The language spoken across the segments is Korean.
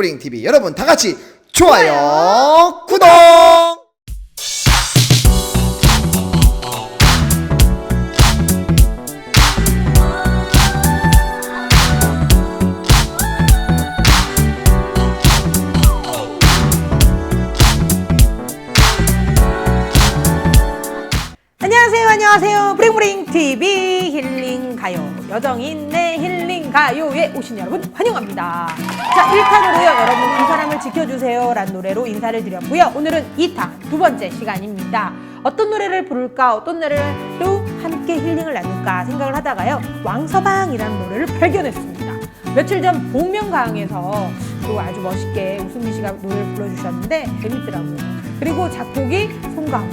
브링브링 TV 여러분 다 같이 좋아요, 구독. 안녕하세요, 안녕하세요. 브링브링 TV. 여정인의 힐링 가요에 오신 여러분 환영합니다. 자, 1탄으로요, 여러분 그 사람을 지켜주세요. 라는 노래로 인사를 드렸고요. 오늘은 2탄, 두 번째 시간입니다. 어떤 노래를 부를까, 어떤 노래로 함께 힐링을 나눌까 생각을 하다가요, 왕서방이라는 노래를 발견했습니다. 며칠 전 복면가왕에서 또 아주 멋있게 웃음미 씨가 노래를 불러주셨는데 재밌더라고요. 그리고 작곡이 송강호,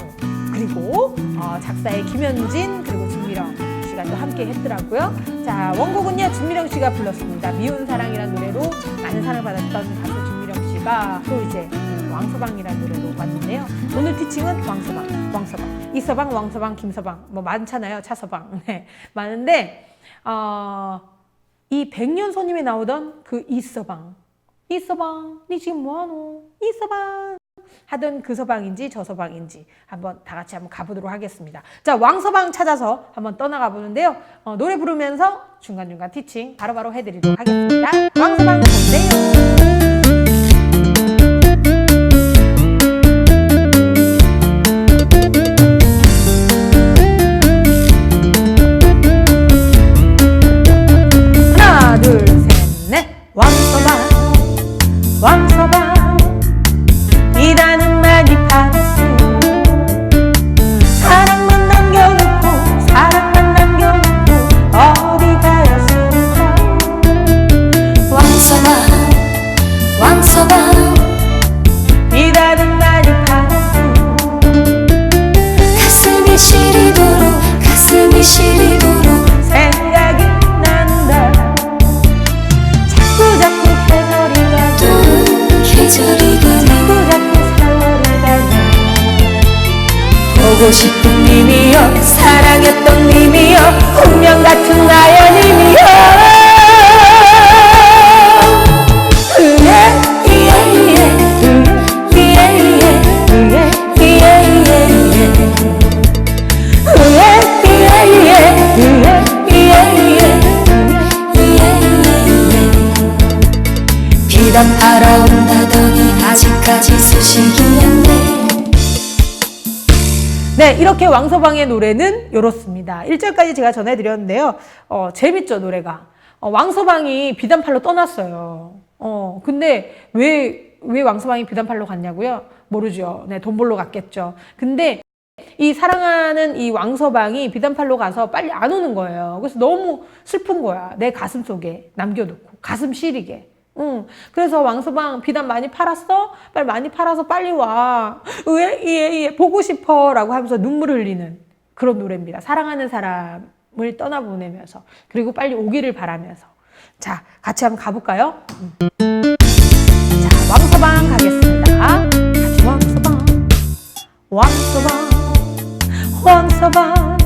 그리고 어, 작사의 김현진 그리고 진미령 또 함께 했더라고요. 자 원곡은요 진미령 씨가 불렀습니다. 미운 사랑이라는 노래로 많은 사랑을 받았던 가수 진미령 씨가 또 이제 음, 왕서방이라는 노래로 왔는데요. 오늘 티칭은 왕서방, 왕서방, 이서방, 왕서방, 김서방 뭐 많잖아요. 차서방 네 많은데 어, 이 백년 손님에 나오던 그 이서방, 이서방, 니 지금 뭐하노? 이서방. 하던 그 서방인지 저 서방인지 한번 다 같이 한번 가보도록 하겠습니다. 자, 왕서방 찾아서 한번 떠나가 보는데요. 어, 노래 부르면서 중간중간 티칭 바로바로 해드리도록 하겠습니다. 왕서방 넷. 왕서방, 왕서방. 이라는 많이 팔았어 사랑만 남겨놓고 사랑만 남겨놓고 어디 가였을까 왕서방 왕서방 이라는 많이 팔았어 가슴이 시리도록 가슴이 시리도록 생각이 난다. 자꾸 자꾸 계절이가 또 계절이 보고 싶은 님이여 사랑했던 님이여 운명 같은 나의 님이여. 으예 예예 예예 비단하러 온다더니 아직까지 소식이었네 네, 이렇게 왕서방의 노래는 이렇습니다. 1절까지 제가 전해드렸는데요. 어, 재밌죠, 노래가. 어, 왕서방이 비단팔로 떠났어요. 어, 근데 왜, 왜 왕서방이 비단팔로 갔냐고요? 모르죠. 네, 돈 벌러 갔겠죠. 근데 이 사랑하는 이 왕서방이 비단팔로 가서 빨리 안 오는 거예요. 그래서 너무 슬픈 거야. 내 가슴 속에 남겨놓고. 가슴 시리게. 응. 그래서 왕서방 비단 많이 팔았어? 빨리 많이 팔아서 빨리 와. 왜? 예, 예. 보고 싶어. 라고 하면서 눈물 흘리는 그런 노래입니다. 사랑하는 사람을 떠나보내면서. 그리고 빨리 오기를 바라면서. 자, 같이 한번 가볼까요? 음. 자, 왕서방 가겠습니다. 같이 왕서방. 왕서방. 왕서방.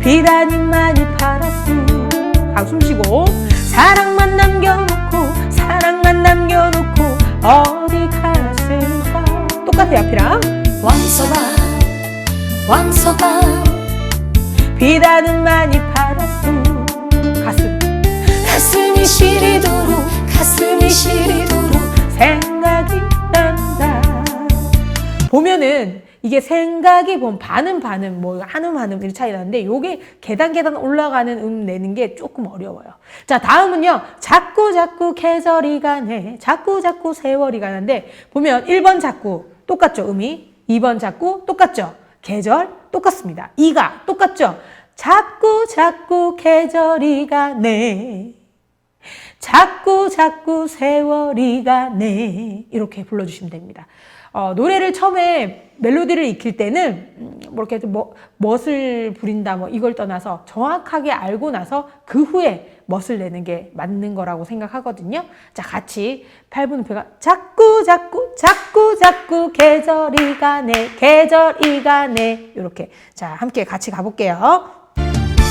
비단이 많이 팔았어. 가숨 쉬고. 사랑만 사랑만 남겨놓고, 어디 갔을까? 똑같아요, 앞이랑. 왕서방 왕서방 비단은 많이 팔았어. 가슴. 가슴이 시리도록 가슴이 시리도록 생각이 난다. 보면은 이게 생각이 보면 반음 반음 뭐 한음 한음 이 차이 나는데 요게 계단 계단 올라가는 음 내는 게 조금 어려워요. 자 다음은요. 자꾸 자꾸 계절이 가네. 자꾸 자꾸 세월이 가는데 보면 1번 자꾸 똑같죠 음이? 2번 자꾸 똑같죠? 계절 똑같습니다. 이가 똑같죠? 자꾸 자꾸 계절이 가네. 자꾸 자꾸 세월이 가네. 이렇게 불러주시면 됩니다. 어, 노래를 처음에 멜로디를 익힐 때는 음, 뭐 이렇게 좀 뭐, 멋을 부린다 뭐 이걸 떠나서 정확하게 알고 나서 그 후에 멋을 내는 게 맞는 거라고 생각하거든요. 자 같이 8분 배가 자꾸 자꾸 자꾸 자꾸 계절이 가네 계절이 가네 이렇게 자 함께 같이 가볼게요.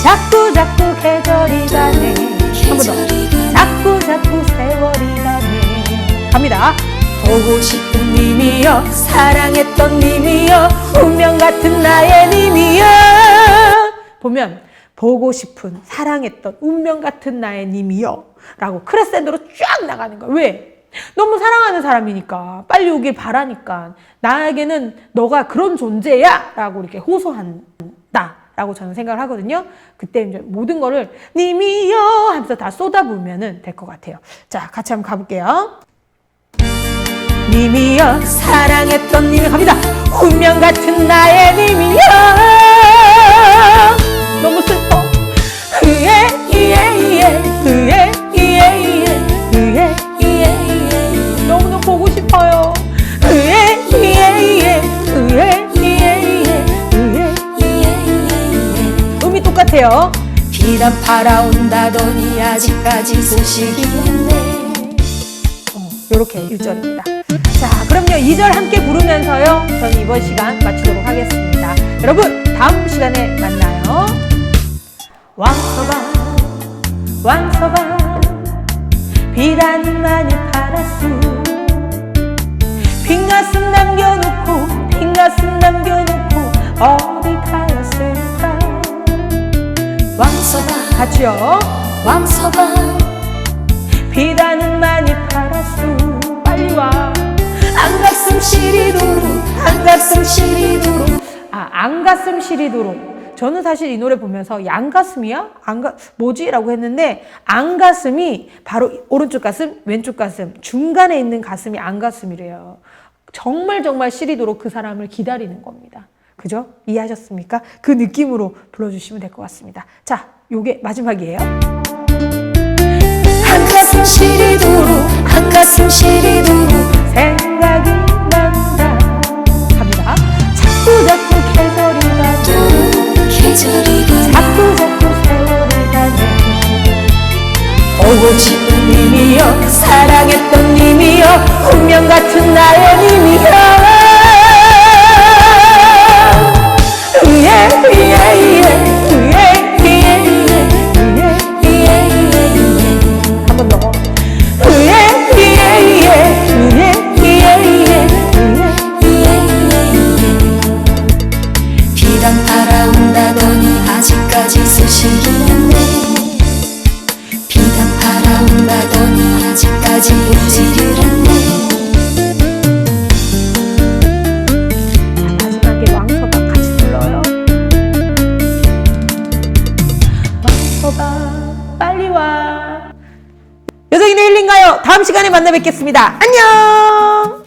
자꾸 자꾸 계절이 가네 한 번 더. 자꾸 자꾸 세월이 가네 갑니다. 보고 싶은 님이여 사랑했던 님이여 운명 같은 나의 님이여 보면 보고 싶은 사랑했던 운명 같은 나의 님이여 라고 크레센도로 쫙 나가는 거야. 왜? 너무 사랑하는 사람이니까 빨리 오길 바라니까 나에게는 너가 그런 존재야 라고 이렇게 호소한다 라고 저는 생각을 하거든요. 그때 이제 모든 거를 님이여 하면서 다 쏟아부으면 될 것 같아요. 자, 같이 한번 가볼게요. 님이여 사랑했던 님이 갑니다. 운명 같은 나의 님이여 너무 슬퍼. 이예 이예 음이 똑같아요. 비단 팔아온다더니 아직까지 소식이 없네 이렇게 1절입니다. 자, 그럼요. 2절 함께 부르면서요. 저는 이번 시간 마치도록 하겠습니다. 여러분, 다음 시간에 만나요. 왕서방, 왕서방, 비단 많이 팔았수. 빈 가슴 남겨놓고, 빈 가슴 남겨놓고, 어디 가였을까? 왕서방 같이요. 왕서방 비단은 많이 팔았수. 빨리 와. 안가슴 시리도록 안가슴 시리도록 아, 안가슴 시리도록. 저는 사실 이 노래 보면서 양가슴이야? 안가, 뭐지? 라고 했는데, 안가슴이 바로 오른쪽 가슴, 왼쪽 가슴, 중간에 있는 가슴이 안가슴이래요. 정말 정말 시리도록 그 사람을 기다리는 겁니다. 그죠? 이해하셨습니까? 그 느낌으로 불러주시면 될 것 같습니다. 자, 요게 마지막이에요. 한가슴 시리도록 한가슴 시리도록 보고 싶은 님이여 사랑했던 님이여 운명 같은 나의 님이여 다음 시간에 만나 뵙겠습니다. 안녕.